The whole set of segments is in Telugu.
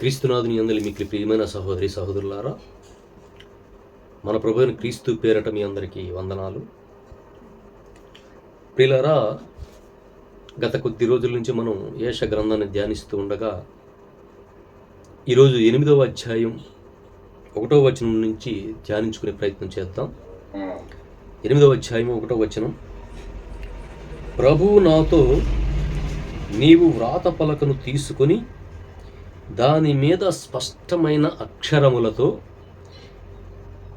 క్రీస్తునాథుని అందరి మీకు ప్రియమైన సహోదరి సహోదరులారా మన ప్రభుత్వ క్రీస్తు పేరట మీ అందరికీ వందనాలు. ప్రియులారా గత కొద్ది రోజుల నుంచి మనం ఏష గ్రంథాన్ని ధ్యానిస్తూ ఉండగా ఈరోజు ఎనిమిదవ అధ్యాయం ఒకటో వచనం నుంచి ధ్యానించుకునే ప్రయత్నం చేద్దాం. ఎనిమిదవ అధ్యాయం ఒకటో వచనం. ప్రభువు నాతో నీవు వ్రాత పలకను తీసుకొని దాని మీద స్పష్టమైన అక్షరములతో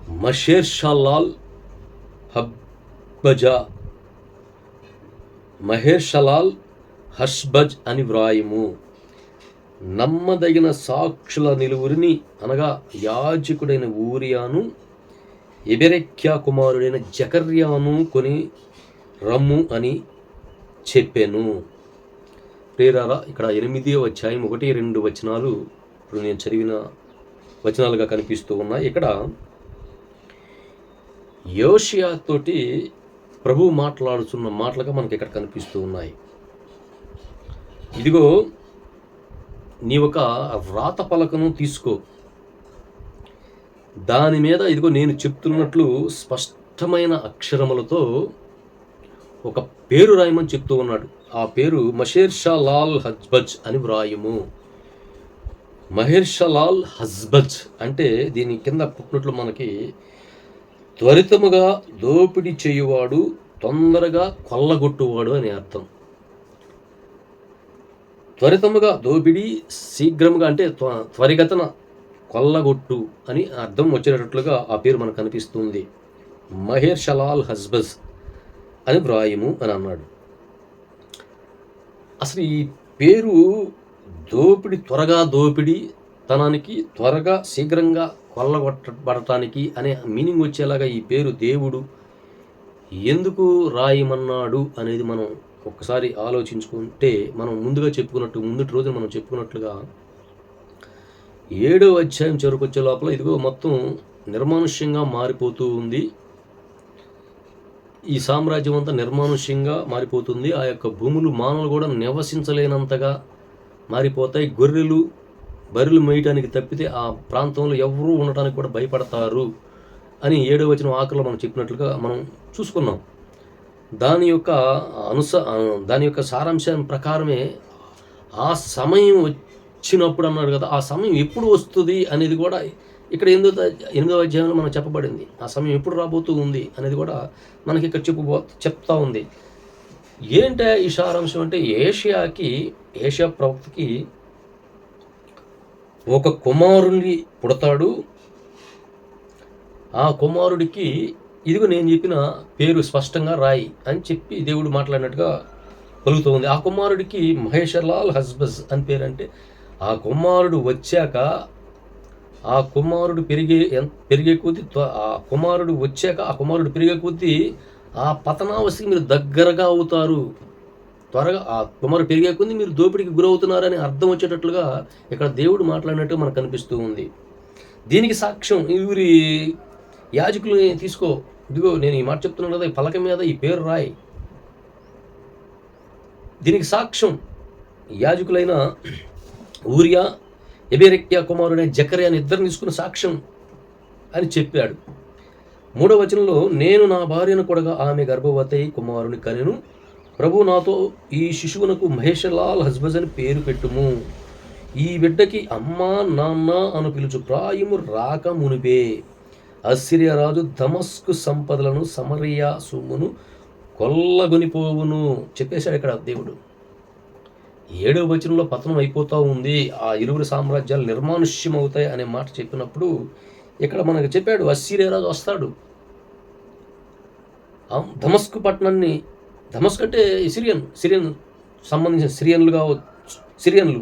మషేర్షలాల్ హబ్బజా మహేర్షలాల్ హష్బజ్ అని వ్రాయము. నమ్మదగిన సాక్షుల నిలువురిని అనగా యాజకుడైన ఊరియాను ఎబెరెక్యా కుమారుడైన జకర్యాను కొని రమ్ము అని చెప్పాను. ప్రేరారా? ఇక్కడ ఎనిమిది అధ్యాయం ఒకటి రెండు వచనాలు ఇప్పుడు నేను చదివిన వచనాలుగా కనిపిస్తూ ఉన్నాయి. ఇక్కడ యోషియా తోటి ప్రభు మాట్లాడుతున్న మాటలుగా మనకి ఇక్కడ కనిపిస్తూ ఉన్నాయి. ఇదిగో నీ ఒక వ్రాత పలకను తీసుకో. దాని మీద ఇదిగో నేను చెప్తున్నట్లు స్పష్టమైన అక్షరములతో ఒక పేరు రాయమని చెప్తూ ఉన్నాడు. ఆ పేరు మషేర్ షా హజ్బజ్ అని వ్రాయము. మహేర్ షా హజ్బజ్ అంటే దీని కింద పుట్టినట్లు మనకి త్వరితముగా దోపిడీ చేయువాడు తొందరగా కొల్లగొట్టువాడు అని అర్థం. త్వరితముగా దోపిడీ శీఘ్రముగా అంటే త్వ- త్వరిగతన కొల్లగొట్టు అని అర్థం వచ్చేటట్లుగా ఆ పేరు మనకు కనిపిస్తుంది. మహేర్ షలాల్ హజ్బజ్. అని వ్రాయము అని అన్నాడు. అసలు ఈ పేరు దోపిడి త్వరగా దోపిడి తనానికి త్వరగా శీఘ్రంగా కొల్లగొట్టబడటానికి అనే మీనింగ్ వచ్చేలాగా ఈ పేరు దేవుడు ఎందుకు రాయమన్నాడు అనేది మనం ఒక్కసారి ఆలోచించుకుంటే మనం ముందుగా చెప్పుకున్నట్టు ముందుటి రోజున మనం చెప్పుకున్నట్లుగా ఏడో అధ్యాయం చెరుకొచ్చే లోపల ఇదిగో మొత్తం నిర్మానుష్యంగా మారిపోతూ ఉంది. ఈ సామ్రాజ్యం అంతా నిర్మానుష్యంగా మారిపోతుంది. ఆ యొక్క భూములు మానవులు కూడా నివసించలేనంతగా మారిపోతాయి. గొర్రెలు బర్రెలు మేయటానికి తప్పితే ఆ ప్రాంతంలో ఎవరూ ఉండటానికి కూడా భయపడతారు అని ఏడో వచ్చిన ఆకలిలో మనం చెప్పినట్లుగా మనం చూసుకున్నాం. దాని యొక్క అనుస దాని యొక్క సారాంశం ప్రకారమే ఆ సమయం వచ్చినప్పుడు అన్నాడు కదా ఆ సమయం ఎప్పుడు వస్తుంది అనేది కూడా ఇక్కడ ఎనిమిదో ఎనిమిదో అధ్యాయంలో మనం చెప్పబడింది ఆ సమయం ఎప్పుడు రాబోతూ ఉంది అనేది కూడా మనకి ఇక్కడ చెప్పబో చెప్తా ఉంది. ఏంటే ఈ సారాంశం అంటే ఏషియాకి ఏషియా ప్రవక్తకి ఒక కుమారుని పుడతాడు. ఆ కుమారుడికి ఇదిగో నేను చెప్పిన పేరు స్పష్టంగా రాయి అని చెప్పి దేవుడు మాట్లాడినట్టుగా కలుగుతూ ఉంది ఆ కుమారుడికి మహేషలాల్ హస్బజ్ అని పేరు అంటే ఆ కుమారుడు వచ్చాక ఆ కుమారుడు పెరిగే పెరిగే కొద్దీ త్వ- ఆ కుమారుడు వచ్చాక ఆ కుమారుడు పెరిగే కొద్దీ ఆ పతనావస్థకి మీరు దగ్గరగా అవుతారు. త్వరగా ఆ కుమారుడు పెరిగే కొద్దీ మీరు దోపిడికి గురవుతున్నారని అర్థం వచ్చేటట్లుగా ఇక్కడ దేవుడు మాట్లాడినట్టు మనకు కనిపిస్తూ ఉంది. దీనికి సాక్ష్యం వీరి యాజకులు తీసుకో. ఇదిగో నేను ఈ మాట చెప్తున్నాను కదా ఈ పలక మీద ఈ పేరు రాయి. దీనికి సాక్ష్యం యాజకులైన ఊరియా ఎబేరెక్యా కుమారుడైన జకర్యా అని ఇద్దరు తీసుకున్న సాక్ష్యం అని చెప్పాడు. మూడవ వచనంలో నేను నా భార్యను కూడా ఆమె గర్భవతి కుమారుని కనెను. ప్రభు నాతో ఈ శిశువునకు మహేషలాల్ హస్బజ్ అని పేరు పెట్టుము. ఈ బిడ్డకి అమ్మా నాన్న అను పిలుచు ప్రాయము రాక మునిపే. అసిరియా రాజు ధమస్కు సంపదలను సమరియా సొమ్మును కొల్లగొనిపోవును చెప్పేశాడు ఇక్కడ దేవుడు. ఏడవ వచనంలో పతనం అయిపోతూ ఉంది. ఆ ఇరువురు సామ్రాజ్యాలు నిర్మానుష్యం అవుతాయి అనే మాట చెప్పినప్పుడు ఇక్కడ మనకు చెప్పాడు అస్సీరియా వస్తాడు? ధమస్కు పట్టణాన్ని దమస్క్ అంటే సిరియన్ సిరియన్ సంబంధించిన సిరియన్లుగా సిరియన్లు.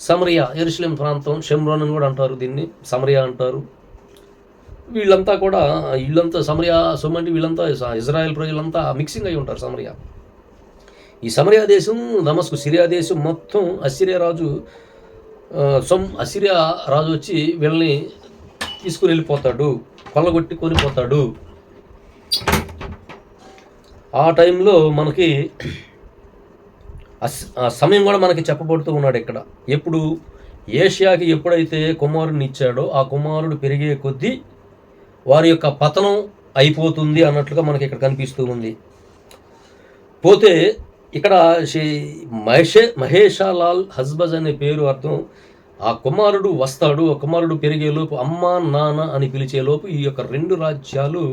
సమరియా ఎరుసలేం ప్రాంతం షెమ్రాన్ అని కూడా అంటారు దీన్ని సమరియా అంటారు. వీళ్ళంతా కూడా వీళ్ళంతా సమరియా సొమ్మంటే వీళ్ళంతా ఇజ్రాయెల్ ప్రజలంతా మిక్సింగ్ అయి ఉంటారు సమరియా. ఈ సమరియా దేశం దమస్కు సిరియా దేశం మొత్తం అసిరియా రాజు సొమ్ అసిరియా రాజు వచ్చి వీళ్ళని తీసుకుని వెళ్ళిపోతాడు కొల్లగొట్టి కొనిపోతాడు. ఆ టైంలో మనకి ఆ ఆ సమయం కూడా మనకి చెప్పబడుతూ ఉన్నాడు ఇక్కడ. ఎప్పుడు ఏషియాకి ఎప్పుడైతే కుమారుడిని ఇచ్చాడో ఆ కుమారుడు పెరిగే కొద్దీ వారి యొక్క పతనం అయిపోతుంది అన్నట్లుగా మనకి ఇక్కడ కనిపిస్తూ ఉంది. పోతే ఇక్కడ శ్రీ మహేషే మహేషాలాల్ హస్బజ్ అనే పేరు అర్థం. ఆ కుమారుడు వస్తాడు ఆ కుమారుడు పెరిగేలోపు అమ్మ నాన్న అని పిలిచేలోపు ఈ యొక్క రెండు రాజ్యాలు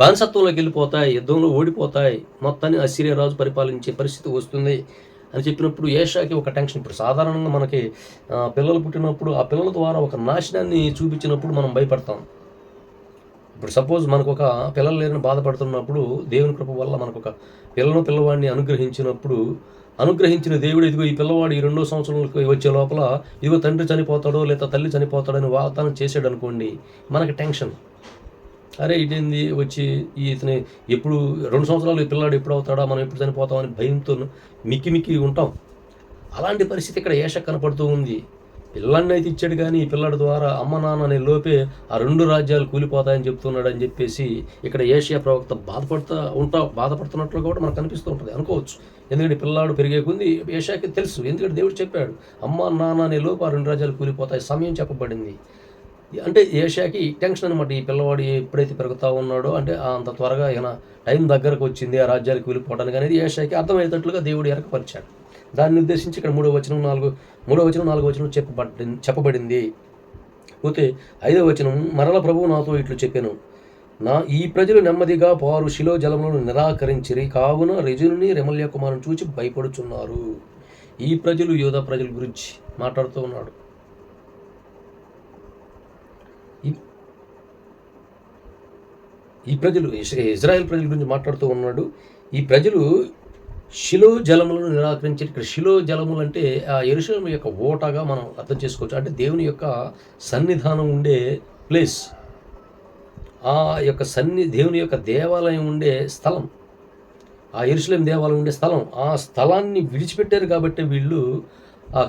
బానిసత్వంలోకి వెళ్ళిపోతాయి యుద్ధంలో ఓడిపోతాయి. మొత్తాన్ని అసిరియా రాజు పరిపాలించే పరిస్థితి వస్తుంది అని చెప్పినప్పుడు ఏషాకి ఒక టెన్షన్. ఇప్పుడు సాధారణంగా మనకి పిల్లలు పుట్టినప్పుడు ఆ పిల్లల ద్వారా ఒక నాశనాన్ని చూపించినప్పుడు మనం భయపడతాం. ఇప్పుడు సపోజ్ మనకు ఒక పిల్లలు లేని బాధపడుతున్నప్పుడు దేవుని కృప వల్ల మనకు ఒక పిల్లను పిల్లవాడిని అనుగ్రహించినప్పుడు అనుగ్రహించిన దేవుడు ఇదిగో ఈ పిల్లవాడు ఈ రెండో సంవత్సరంలోకి వచ్చే లోపల ఇదిగో తండ్రి చనిపోతాడో లేదా తల్లి చనిపోతాడని వాగ్దానం చేసాడు అనుకోండి మనకి టెన్షన్. అరే ఇదేంది వచ్చి ఈ ఇతని ఎప్పుడు రెండు సంవత్సరాలు ఈ పిల్లాడు ఎప్పుడు అవుతాడా మనం ఎప్పుడు చనిపోతామని భయంతో మిక్కి మిక్కి ఉంటాం. అలాంటి పరిస్థితి ఇక్కడ ఏష కనపడుతూ ఉంది. పిల్లాడిని అయితే ఇచ్చాడు కానీ ఈ పిల్లడి ద్వారా అమ్మ నాన్న అనే లోపే ఆ రెండు రాజ్యాలు కూలిపోతాయని చెప్తున్నాడు అని చెప్పేసి ఇక్కడ ఏషియా ప్రవక్త బాధపడుతూ ఉంటా బాధపడుతున్నట్లు కూడా మనకు కనిపిస్తూ ఉంటుంది. అనుకోవచ్చు. ఎందుకంటే పిల్లాడు పెరిగే కొంది ఏషియాకి తెలుసు. ఎందుకంటే దేవుడు చెప్పాడు అమ్మ నాన్న అనే లోపు ఆ రెండు రాజ్యాలు కూలిపోతాయి. సమయం చెప్పబడింది. అంటే ఏషియాకి టెన్షన్ అనమాట ఈ పిల్లవాడు ఎప్పుడైతే పెరుగుతూ ఉన్నాడో అంటే అంత త్వరగా ఈయన టైం దగ్గరకు వచ్చింది ఆ రాజ్యాలకు వెళ్ళిపోవడానికి అనేది ఏషియాకి అర్థమయ్యేటట్లుగా దేవుడు ఎరకపరిచాడు దాన్ని ఉద్దేశించి ఇక్కడ మూడో వచనం నాలుగు మూడో వచనం నాలుగో వచనం చెప్పబడి చెప్పబడింది. పోతే ఐదో వచనం మరల ప్రభువు నాతో ఇట్లు చెప్పాను. నా ఈ ప్రజలు నెమ్మదిగా పారు శిలో జలములను నిరాకరించిరి కావున రెజుని రెమల్య కుమారుని చూచి భయపడుచున్నారు. ఈ ప్రజలు యోధ ప్రజల గురించి మాట్లాడుతూ ఉన్నాడు. ఈ- ఈ ప్రజలు ఇస్- ఇజ్రాయెల్ ప్రజల గురించి మాట్లాడుతూ ఉన్నాడు. ఈ ప్రజలు శిలో జలములను నిరాకరించి ఇక్కడ శిలో జలములు అంటే ఆ ఎరుశలం యొక్క ఓటగా మనం అర్థం చేసుకోవచ్చు. అంటే దేవుని యొక్క సన్నిధానం ఉండే ప్లేస్. ఆ యొక్క సన్ని దేవుని యొక్క దేవాలయం ఉండే స్థలం. ఆ ఎరుసలేం దేవాలయం ఉండే స్థలం. ఆ స్థలాన్ని విడిచిపెట్టారు కాబట్టి వీళ్ళు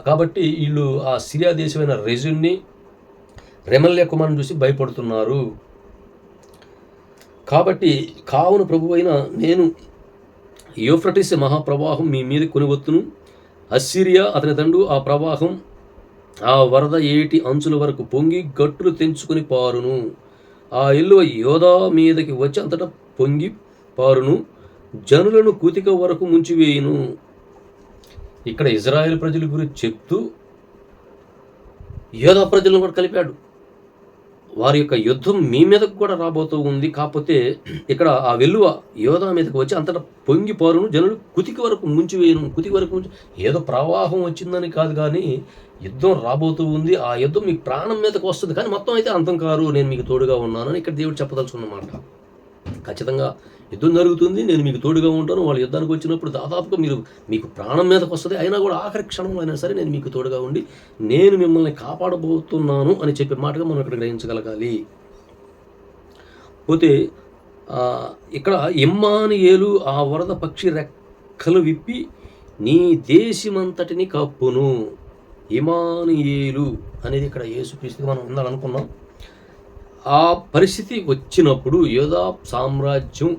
కాబట్టి వీళ్ళు ఆ సిరియా దేశమైన రెజున్ని రెమల్య కుమార్ని చూసి భయపడుతున్నారు. కాబట్టి కావున ప్రభు అయిన నేను యూఫ్రటిస్ మహాప్రవాహం మీ మీద కొనివత్తును అస్సిరియా అతని దండు ఆ ప్రవాహం ఆ వరద ఏటి అంచుల వరకు పొంగి గట్టులు తెంచుకుని పారును. ఆ ఇల్లు యోధా మీదకి వచ్చి అంతటా పొంగి పారును. జనులను కూతిక వరకు ముంచివేయును. ఇక్కడ ఇజ్రాయెల్ ప్రజల గురించి చెప్తూ యోధా ప్రజలను కూడా కలిపాడు. వారి యొక్క యుద్ధం మీ మీదకు కూడా రాబోతూ ఉంది. కాకపోతే ఇక్కడ ఆ వెల్లువ యోధా మీదకి వచ్చి అంతటా పొంగి పారును. జనులు కుతికి వరకు ముంచివేయను కుతికి వరకు ఏదో ప్రవాహం వచ్చిందని కాదు కానీ యుద్ధం రాబోతూ ఉంది. ఆ యుద్ధం మీ ప్రాణం మీదకి వస్తుంది. కానీ మొత్తం అయితే అంతం కారు నేను మీకు తోడుగా ఉన్నానని ఇక్కడ దేవుడు చెప్పదలుచుకున్నమాట ఖచ్చితంగా యుద్ధం జరుగుతుంది నేను మీకు తోడుగా ఉంటాను. వాళ్ళు యుద్ధానికి వచ్చినప్పుడు దాదాపుగా మీరు మీకు ప్రాణం మీదకి వస్తుంది. అయినా కూడా ఆఖరి క్షణంలో అయినా సరే నేను మీకు తోడుగా ఉండి నేను మిమ్మల్ని కాపాడబోతున్నాను అని చెప్పే మాటగా మనం ఇక్కడ గ్రహించగలగాలి. పోతే ఇక్కడ ఇమ్మానియేలు ఆ వరద పక్షి రెక్కలు విప్పి నీ దేశమంతటిని కప్పును. ఇమానియేలు అనేది ఇక్కడ యేసుక్రీస్తుగా మనం ఉందని అనుకున్నాం ఆ పరిస్థితి వచ్చినప్పుడు యోధా సామ్రాజ్యం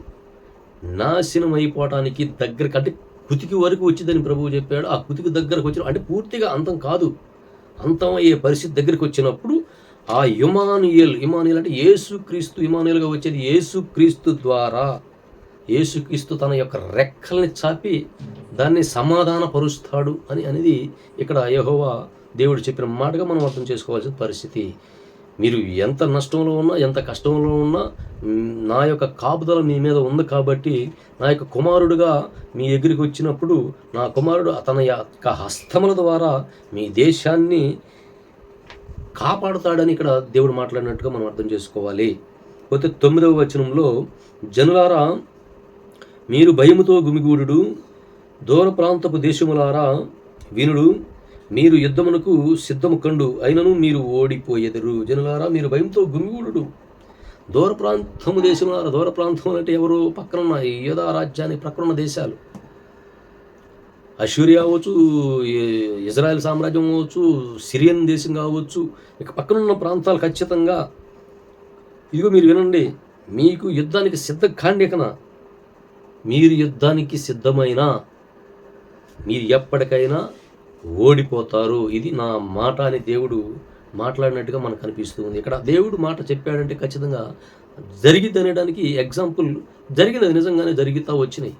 నాశనం అయిపోవటానికి దగ్గరకు అంటే కుతికి వరకు వచ్చిందని ప్రభువు చెప్పాడు. ఆ కుతికి దగ్గరకు వచ్చిన అంటే పూర్తిగా అంతం కాదు. అంతం అయ్యే పరిస్థితి దగ్గరికి వచ్చినప్పుడు ఆ ఇమానుయల్ ఇమానుయల్ అంటే యేసుక్రీస్తు ఇమానుయల్గా వచ్చేది యేసుక్రీస్తు ద్వారా. యేసుక్రీస్తు తన యొక్క రెక్కల్ని చాపి దాన్ని సమాధానపరుస్తాడు అని అనేది ఇక్కడ యహోవా దేవుడు చెప్పిన మాటగా మనం అర్థం చేసుకోవాల్సిన పరిస్థితి. మీరు ఎంత నష్టంలో ఉన్నా ఎంత కష్టంలో ఉన్నా నా యొక్క కాపుదల మీ మీద ఉంది కాబట్టి నా యొక్క కుమారుడుగా మీ దగ్గరికి వచ్చినప్పుడు నా కుమారుడు తన యొక్క హస్తముల ద్వారా మీ దేశాన్ని కాపాడుతాడని ఇక్కడ దేవుడు మాట్లాడినట్టుగా మనం అర్థం చేసుకోవాలి. పోతే తొమ్మిదవ వచనంలో జనులారా మీరు భయముతో గుమిగూడు దూర ప్రాంతపు దేశములారా వినుడు. మీరు యుద్ధమునకు సిద్ధము కండు అయినను మీరు ఓడిపోయేదరు. జనులారా మీరు భయంతో గుమిగూడు దూర ప్రాంతము దేశములారా దూర ప్రాంతం అంటే ఎవరు పక్కనున్న యోధా రాజ్యానికి ప్రక్కనున్న దేశాలు. అషూరియా అవ్వచ్చు ఇజ్రాయెల్ సామ్రాజ్యం అవ్వచ్చు సిరియన్ దేశం కావచ్చు ఇక పక్కనున్న ప్రాంతాలు ఖచ్చితంగా. ఇదిగో మీరు వినండి మీకు యుద్ధానికి సిద్ధ కాండికన. మీరు యుద్ధానికి సిద్ధమైన మీరు ఎప్పటికైనా ఓడిపోతారు. ఇది నా మాట అని దేవుడు మాట్లాడినట్టుగా మనకు కనిపిస్తూ ఉంది. ఇక్కడ దేవుడు మాట చెప్పాడంటే ఖచ్చితంగా జరిగింది అనడానికి ఎగ్జాంపుల్ జరిగినది నిజంగానే జరుగుతూ వచ్చినాయి.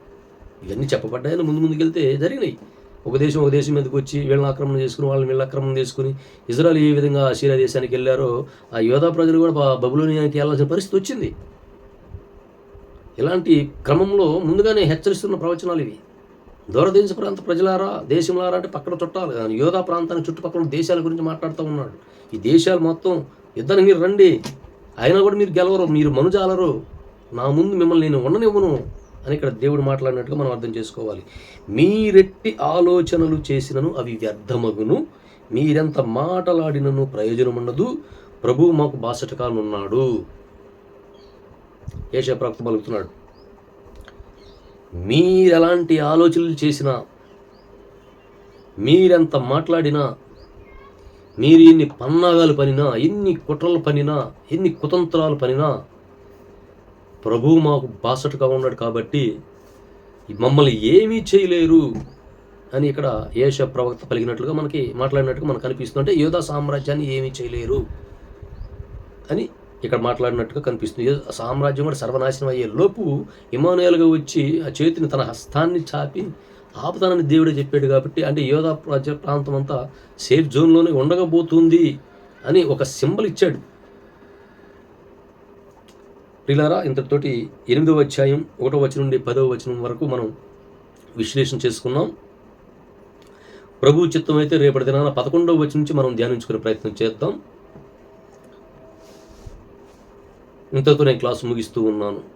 ఇవన్నీ చెప్పబడ్డాయని ముందు ముందుకెళ్తే జరిగినాయి. ఒక దేశం ఒక దేశం మీదకి వచ్చి వీళ్ళని ఆక్రమణ చేసుకుని వాళ్ళని వీళ్ళ ఆక్రమణ చేసుకుని ఇజ్రాయల్ ఏ విధంగా ఆసిరియా దేశానికి వెళ్ళారో ఆ యోధా ప్రజలు కూడా బా- బబులోనియానికి వెళ్ళాల్సిన పరిస్థితి వచ్చింది. ఇలాంటి క్రమంలో ముందుగానే హెచ్చరిస్తున్న ప్రవచనాలు ఇవి. దూరదేశ ప్రాంత ప్రజలారా దేశంలారా అంటే పక్కన చుట్టాలు కానీ యోధా ప్రాంతానికి చుట్టుపక్కల దేశాల గురించి మాట్లాడుతూ ఉన్నాడు. ఈ దేశాలు మొత్తం ఇద్దరు మీరు రండి. అయినా కూడా మీరు గెలవరు మీరు మనుజాలరు. నా ముందు మిమ్మల్ని నేను ఉండనివ్వను అని ఇక్కడ దేవుడు మాట్లాడినట్టుగా మనం అర్థం చేసుకోవాలి. మీరెట్టి ఆలోచనలు చేసినను అవి వ్యర్థమగును. మీరెంత మాటలాడినను ప్రయోజనం ఉండదు ప్రభు మాకు బాసటకానున్నాడు ఏషా ప్రాప్తి పలుకుతున్నాడు మీరు ఎలాంటి ఆలోచనలు చేసినా మీరెంత మాట్లాడినా మీరు ఎన్ని పన్నాగాలు పనినా ఎన్ని కుట్రలు పనినా ఎన్ని కుతంత్రాలు పనినా ప్రభువు మాకు బాసటగా ఉన్నాడు కాబట్టి మమ్మల్ని ఏమీ చేయలేరు అని ఇక్కడ ఏష ప్రవక్త పలికినట్లుగా మనకి మాట్లాడినట్టుగా మనకు కనిపిస్తుంది అంటే యోధా సామ్రాజ్యాన్ని ఏమీ చేయలేరు అని ఇక్కడ మాట్లాడినట్టుగా కనిపిస్తుంది. సామ్రాజ్యం కూడా సర్వనాశనం అయ్యే లోపు ఇమానుయల్గా వచ్చి ఆ చేతిని తన హస్తాన్ని చాపి ఆపుతానని దేవుడే చెప్పాడు కాబట్టి అంటే యోధా ప్రాజ ప్రాంతం అంతా సేఫ్ జోన్లోనే ఉండకపోతుంది అని ఒక సింబల్ ఇచ్చాడు. ప్రిలారా ఇంతటితోటి ఎనిమిదవ అధ్యాయం ఒకటో వచనం నుండి పదవ వచనం వరకు మనం విశ్లేషణ చేసుకున్నాం. ప్రభు చిత్తం అయితే రేపటి దినాన పదకొండవ వచనం నుంచి మనం ధ్యానించుకునే ప్రయత్నం చేద్దాం. ఇంతతో నేను క్లాస్ ముగిస్తూ ఉన్నాను.